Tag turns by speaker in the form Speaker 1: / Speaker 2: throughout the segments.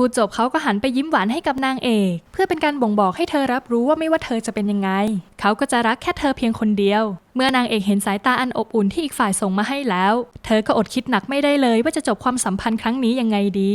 Speaker 1: พูดจบเขาก็หันไปยิ้มหวานให้กับนางเอก เพื่อเป็นการบ่งบอกให้เธอรับรู้ว่าไม่ว่าเธอจะเป็นยังไง เขาก็จะรักแค่เธอเพียงคนเดียว เมื่อนางเอกเห็นสายตาอันอบอุ่นที่อีกฝ่ายส่งมาให้แล้ว เธอก็อดคิดหนักไม่ได้เลยว่าจะจบความสัมพันธ์ครั้งนี้ยังไงดี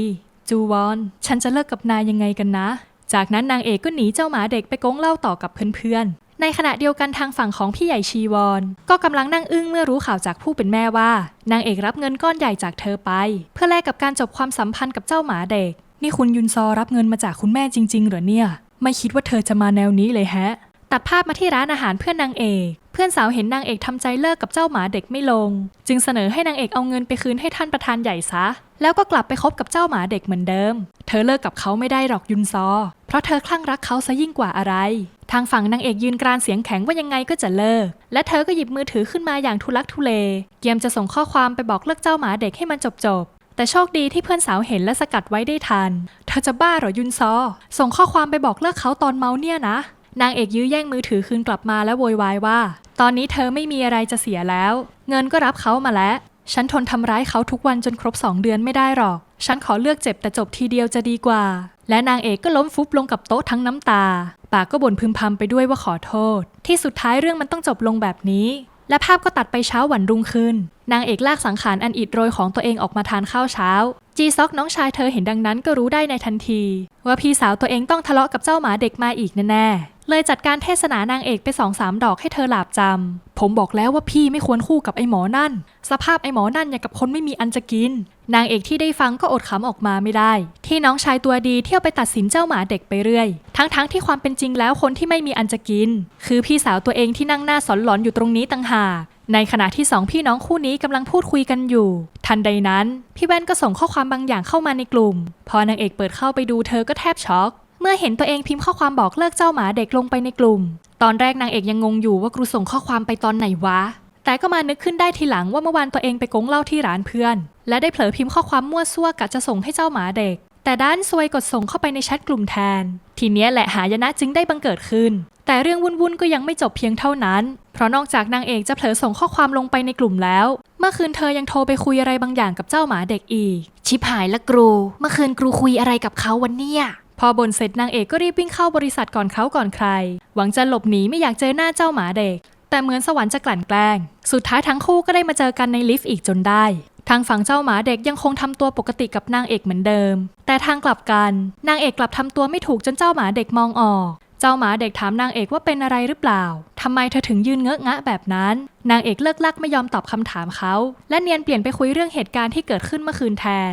Speaker 1: จูวอน ฉันจะเลิกกับนายยังไงกันนะ จากนั้นนางเอกก็หนีเจ้าหมาเด็กไปโกงเล่าต่อกับเพื่อนๆในขณะเดียวกันทางฝั่งของพี่ใหญ่ชีวอน ก็กำลังนั่งอึ้งเมื่อรู้ข่าวจากผู้เป็นแม่ว่า นางเอกรับเงินก้อนใหญ่จากเธอไป เพื่อแลกกับการจบความสัมพันธ์กับเจ้าหมาเด็ก นี่คุณยุนซอรับเงินมาจากคุณแม่จริง ๆ เหรอเนี่ย ไม่คิดว่าเธอจะมาแนวนี้เลยแฮะ ตัดภาพมาที่ร้านอาหารเพื่อนนางเอก เพื่อนสาวเห็นนางเอกทำใจเลิกกับเจ้าหมาเด็กไม่ลง จึงเสนอให้นางเอกเอาเงินไปคืนให้ท่านประธานใหญ่ซะ แล้วก็กลับไปคบกับเจ้าหมาเด็กเหมือนเดิม เธอเลิกกับเขาไม่ได้หรอกยุนซอ เพราะเธอคลั่งรักเขาซะยิ่งกว่าอะไร ทางฝั่งนางเอกยืนกรานเสียงแข็งว่ายังไงก็จะเลิก และเธอก็หยิบมือถือขึ้นมาอย่างทุลักทุเล เกียมจะส่งข้อความไปบอกเลิกเจ้าหมาเด็กให้มันจบจบ แต่โชคดีที่เพื่อนสาวเห็นและสกัดไว้ได้ทัน เธอจะบ้าเหรอยุนซอ ส่งข้อความไปบอกเลิกเขาตอนเมาเนี่ยนะ นางเอกยื้อแย่งมือถือคืนกลับมาและโวยวายว่า ตอนนี้เธอไม่มีอะไรจะเสียแล้ว เงินก็รับเขามาแล้ว ฉันทนทำร้ายเขาทุกวันจนครบสองเดือนไม่ได้หรอก ฉันขอเลือกเจ็บแต่จบทีเดียวจะดีกว่า และนางเอกก็ล้มฟุบลงกับโต๊ะทั้งน้ำตา ปากก็บ่นพึมพำไปด้วยว่าขอโทษ ที่สุดท้ายเรื่องมันต้องจบลงแบบนี้ และภาพก็ตัดไปเช้าวันรุ่งขึ้น นางเอกลากสังขารอันอิดโรยของตัวเองออกมาทานข้าวเช้า จีซอกน้องชายเธอเห็นดังนั้นก็รู้ได้ในทันที ว่าพี่สาวตัวเองต้องทะเลาะกับเจ้าหมาเด็กมาอีกแน่ๆเลยจัดการเทศนานางเอกไปสองสามดอกให้เธอหลาบจำผมบอกแล้วว่าพี่ไม่ควรคู่กับไอ้หมอนั่น สภาพไอ้หมอนั่นอย่างกับคนไม่มีอันจะกิน นางเอกที่ได้ฟังก็อดขำออกมาไม่ได้ ที่น้องชายตัวดีเที่ยวไปตัดสินเจ้าหมาเด็กไปเรื่อย ทั้งๆที่ความเป็นจริงแล้วคนที่ไม่มีอันจะกิน คือพี่สาวตัวเองที่นั่งหน้าสอนหลอนอยู่ตรงนี้ต่างหากในขณะที่สองพี่น้องคู่นี้กำลังพูดคุยกันอยู่ ทันใดนั้น พี่แว่นก็ส่งข้อความบางอย่างเข้ามาในกลุ่ม พอนางเอกเปิดเข้าไปดูเธอก็แทบช็อก เมื่อเห็นตัวเองพิมพ์ข้อความบอกเลิกเจ้าหมาเด็กลงไปในกลุ่ม ตอนแรกนางเอกยังงงอยู่ว่าครูส่งข้อความไปตอนไหนวะ แต่ก็มานึกขึ้นได้ทีหลังว่าเมื่อวานตัวเองไปกงเหล้าที่ร้านเพื่อน และได้เผลอพิมพ์ข้อความมั่วซั่วกะจะส่งให้เจ้าหมาเด็ก แต่ด้านซวยกดส่งเข้าไปในแชทกลุ่มแทน ทีเนี้ยแหละหายนะจึงได้บังเกิดขึ้น แต่เรื่องวุ่นๆก็ยังไม่จบเพียงเท่านั้น เพราะนอกจากนางเอกจะเผลอส่งข้อความลงไปในกลุ่มแล้ว เมื่อคืนเธอยังโทรไปคุยอะไรบางอย่างกับเจ้าหมาเด็กอีก ชิบหายละครู เมื่อคืนครูคุยอะไรกับเขาวันเนี่ยพอบ่นเสร็จนางเอกก็รีบวิ่งเข้าบริษัทก่อนเขาก่อนใคร หวังจะหลบหนีไม่อยากเจอหน้าเจ้าหมาเด็ก แต่เหมือนสวรรค์จะกลั่นแกล้ง สุดท้ายทั้งคู่ก็ได้มาเจอกันในลิฟต์อีกจนได้ ทางฝั่งเจ้าหมาเด็กยังคงทำตัวปกติกับนางเอกเหมือนเดิม แต่ทางกลับกัน นางเอกกลับทำตัวไม่ถูกจนเจ้าหมาเด็กมองออก เจ้าหมาเด็กถามนางเอกว่าเป็นอะไรหรือเปล่าทำไมเธอถึงยืนเงอะงะแบบนั้น นางเอกเลิกลักไม่ยอมตอบคำถามเขา และเนียนเปลี่ยนไปคุยเรื่องเหตุการณ์ที่เกิดขึ้นเมื่อคืนแทน